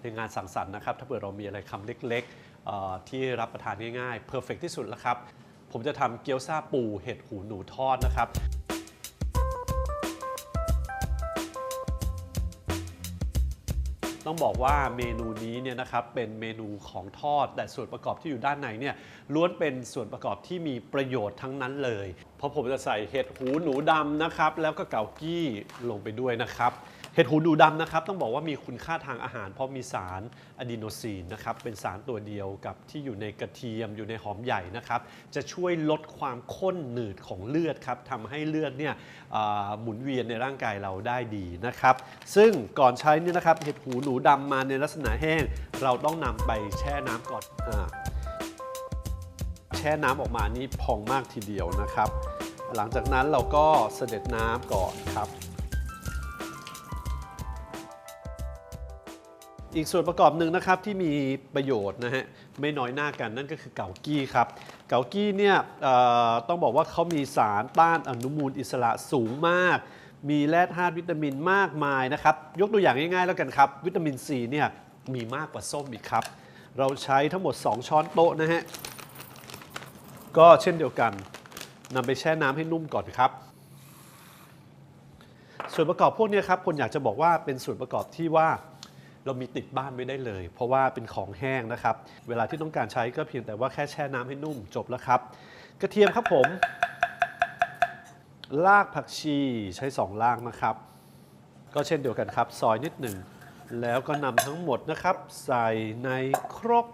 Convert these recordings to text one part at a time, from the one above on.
ในงานสังสรรค์นะครับ ถ้าเผื่อเรามีอะไรคำเล็กๆ ที่รับประทานง่ายๆเพอร์เฟกที่สุดแล้วครับ ผมจะทำเกี๊ยวซาปูเห็ดหูหนูทอดนะครับต้องบอกว่าเมนูนี้เนี่ยนะครับเป็นเมนูของทอด แต่ส่วนประกอบที่อยู่ด้านในเนี่ยล้วนเป็นส่วนประกอบที่มีประโยชน์ทั้งนั้นเลย เพราะผมจะใส่เห็ดหูหนูดำนะครับ แล้วก็เกากี้ลงไปด้วยนะครับ เห็ดหูหนูดำนะครับต้องบอกว่ามีคุณค่าทางอาหาร เพราะมีสารอะดีโนซีนนะครับเป็นสารตัวเดียวกับที่อยู่ในกระเทียมอยู่ในหอมใหญ่นะครับจะช่วยลดความข้นหนืดของเลือดครับทำให้เลือดเนี่ยหมุนเวียนในร่างกายเราได้ดีนะครับ ซึ่งก่อนใช้เนี่ยนะครับเห็ดหูหนูดำมาในลักษณะแห้ง เราต้องนำไปแช่น้ำก่อนอแช่น้ำออกมานี่พองมากทีเดียวนะครับ หลังจากนั้นเราก็เสด็จน้ำก่อนครับ อีกส่วนประกอบหนึ่งนะครับที่มีประโยชน์นะฮะไม่น้อยหน้ากันนั่นก็คือเกากี้ครับ เกากี้เนี่ยต้องบอกว่าเขามีสารต้านอนุมูลอิสระสูงมาก มีแร่ธาตุวิตามินมากมายนะครับ ยกตัวอย่างง่ายๆแล้วกันครับ วิตามินซีเนี่ยมีมากกว่าส้มอีกครับ เราใช้ทั้งหมด 2 ช้อนโต๊ะนะฮะก็เช่นเดียวกันนำไปแช่น้ำให้นุ่มก่อนครับส่วนประกอบพวกนี้ครับคนอยากจะบอกว่าเป็นส่วนประกอบที่ว่า เรามีติดบ้านไว้ได้เลย เพราะว่าเป็นของแห้งนะครับ เวลาที่ต้องการใช้ก็เพียงแต่ว่าแค่แช่น้ำให้นุ่มจบแล้วครับ กระเทียมครับผมรากผักชีใช้2รากนะครับ ก็เช่นเดียวกันครับ ซอยนิดหนึ่ง แล้วก็นำทั้งหมดนะครับ ใส่ในครก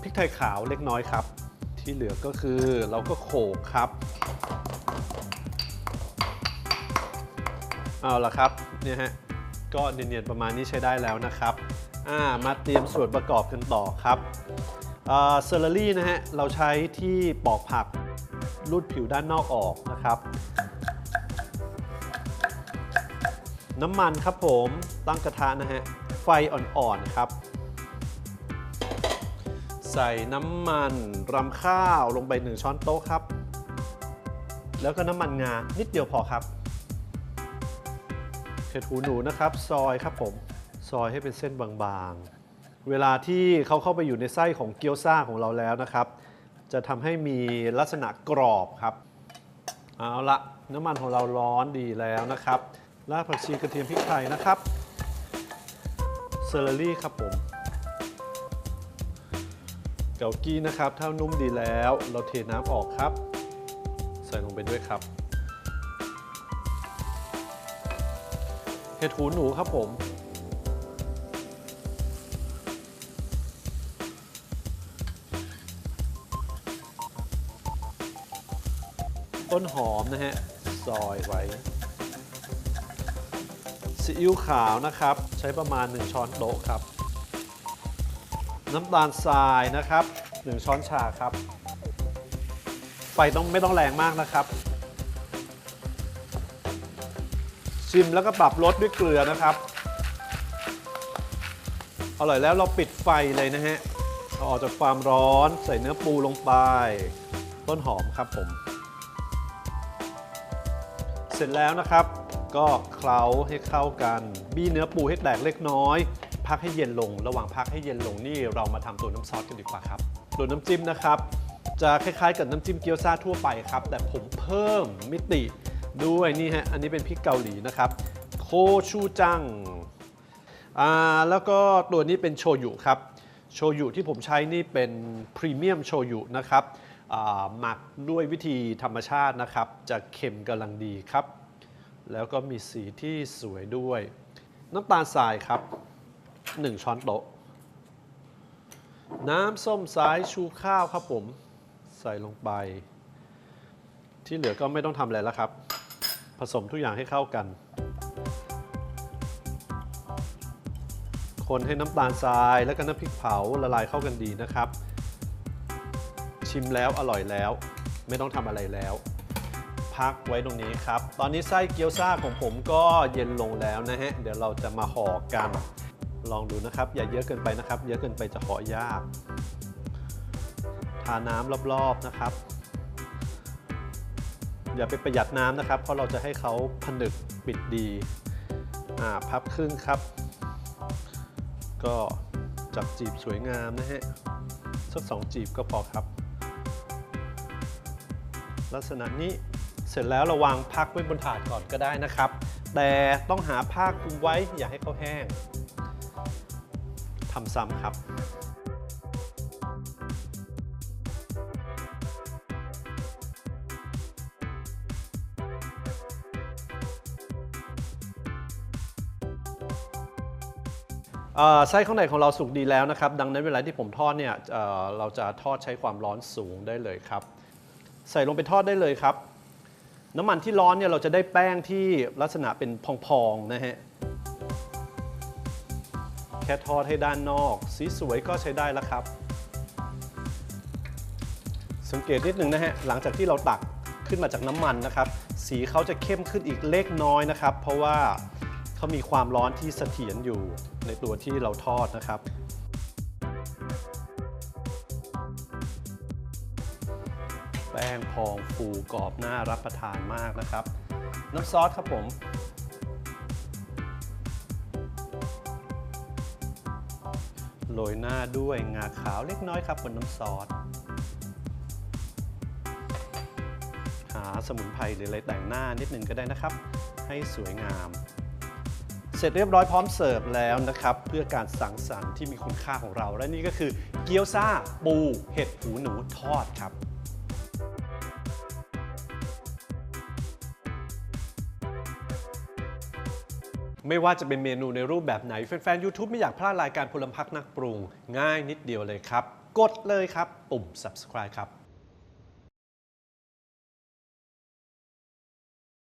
พริกไทยขาวเล็กน้อยครับ ที่เหลือก็คือเราก็โขลกครับ เอาละครับเนี่ยฮะ ก็เนียนๆประมาณนี้ใช้ได้แล้วนะครับมาเตรียมส่วนประกอบกันต่อครับเซอร์รี่นะฮะเราใช้ที่ปอกผักรูดผิวด้านนอกออกนะครับ น้ำมันครับผมตั้งกระทะนะฮะไฟอ่อนๆครับ ใส่น้ำมันรำข้าวลงไป1ช้อนโต๊ะครับ แล้วก็น้ำมันงานิดเดียวพอครับ เห็ดหูหนูนะครับ ซอยครับผม ซอยให้เป็นเส้นบางๆ เวลาที่เขาเข้าไปอยู่ในไส้ของเกี๊ยวซ่าของเราแล้วนะครับ จะทำให้มีลักษณะกรอบครับ เอาละน้ำมันของเราร้อนดีแล้วนะครับ รากผักชีกระเทียมพริกไทยนะครับ เซอร์รี่ครับผม เกากี้นะครับ ถ้านุ่มดีแล้ว เราเทน้ำออกครับ ใส่ลงไปด้วยครับ เห็ดหูหนูครับผม ต้นหอมนะฮะซอยไว้ซีอิ๊วขาวนะครับ ใช้ประมาณ 1 ช้อนโต๊ะครับ น้ำตาลทรายนะครับ 1 ช้อนชาครับไฟต้องไม่ต้องแรงมากนะครับ ชิมแล้วก็ปรับรสด้วยเกลือนะครับ อร่อยแล้วเราปิดไฟเลยนะฮะเอาออกจากความร้อนใส่เนื้อปูลงไป ต้นหอมครับผม เสร็จแล้วนะครับ ก็เคล้าให้เข้ากัน บี้เนื้อปูให้แตกเล็กน้อย พักให้เย็นลง ระหว่างพักให้เย็นลงนี่เรามาทำตัวน้ำซอสกันดีกว่าครับตัวน้ำจิ้มนะครับ จะคล้ายๆกับน้ำจิ้มเกี๊ยวซ่าทั่วไปครับ แต่ผมเพิ่มมิติ ด้วยนี่ฮะ อันนี้เป็นพริกเกาหลีนะครับ โคชูจัง อ่า แล้วก็ตัวนี้เป็นโชยุครับ โชยุที่ผมใช้นี่เป็นพรีเมียมโชยุนะครับหมักด้วยวิธีธรรมชาตินะครับ จะเค็มกำลังดีครับ แล้วก็มีสีที่สวยด้วย น้ำตาลทรายครับ 1 ช้อนโต๊ะ น้ำส้มสายชูข้าวครับผม ใส่ลงไป ที่เหลือก็ไม่ต้องทำอะไรแล้วครับ ผสมทุกอย่างให้เข้ากัน คนให้น้ำตาลทรายและก็น้ำพริกเผาละลายเข้ากันดีนะครับ ชิมแล้วอร่อยแล้ว ไม่ต้องทำอะไรแล้ว พักไว้ตรงนี้ครับ ตอนนี้ไส้เกี๊ยวซ่าของผมก็เย็นลงแล้วนะฮะ เดี๋ยวเราจะมาห่อกัน ลองดูนะครับ อย่าเยอะเกินไปนะครับ เยอะเกินไปจะห่อยาก ทาน้ำรอบๆนะครับ อย่าไปประหยัดน้ำนะครับ เพราะเราจะให้เขาผนึกปิดดีพับครึ่งครับ ก็จับจีบสวยงามนะฮะสักสองจีบก็พอครับ ลักษณะนี้เสร็จแล้วเราวางพักไว้บนถาดก่อนก็ได้นะครับ แต่ต้องหาผ้าคลุมไว้อย่าให้เขาแห้งทำซ้ำครับ ไส้ข้างในของเราสุกดีแล้วนะครับ ดังนั้นเวลาที่ผมทอดเนี่ยเเราจะทอดใช้ความร้อนสูงได้เลยครับ ใส่ลงไปทอดได้เลยครับ น้ำมันที่ร้อนเนี่ยเราจะได้แป้งที่ลักษณะเป็นพองๆนะฮะแค่ทอดให้ด้านนอก สีสวยก็ใช้ได้แล้วครับ สังเกตนิดหนึ่งนะฮะหลังจากที่เราตักขึ้นมาจากน้ำมันนะครับ สีเขาจะเข้มขึ้นอีกเล็กน้อยนะครับ เพราะว่าเขามีความร้อนที่เสถียรอยู่ ในตัวที่เราทอดนะครับแป้งพองฟูกรอบน่ารับประทานมากนะครับ น้ำซอสครับผม โรยหน้าด้วยงาขาวเล็กน้อยครับบนน้ำซอส หาสมุนไพรหรืออะไรแต่งหน้านิดนึงก็ได้นะครับ ให้สวยงาม เสร็จเรียบร้อยพร้อมเสิร์ฟแล้วนะครับ เพื่อการสังสรรค์ที่มีคุณค่าของเรา และนี่ก็คือเกี๊ยวซ่าปูเห็ดหูหนูทอดครับไม่ว่าจะเป็นเมนูในรูปแบบไหน แฟนๆ YouTube ไม่อยากพลาดรายการพลพักนักปรุง ง่ายนิดเดียวเลยครับ กดเลยครับ ปุ่ม subscribe ครับ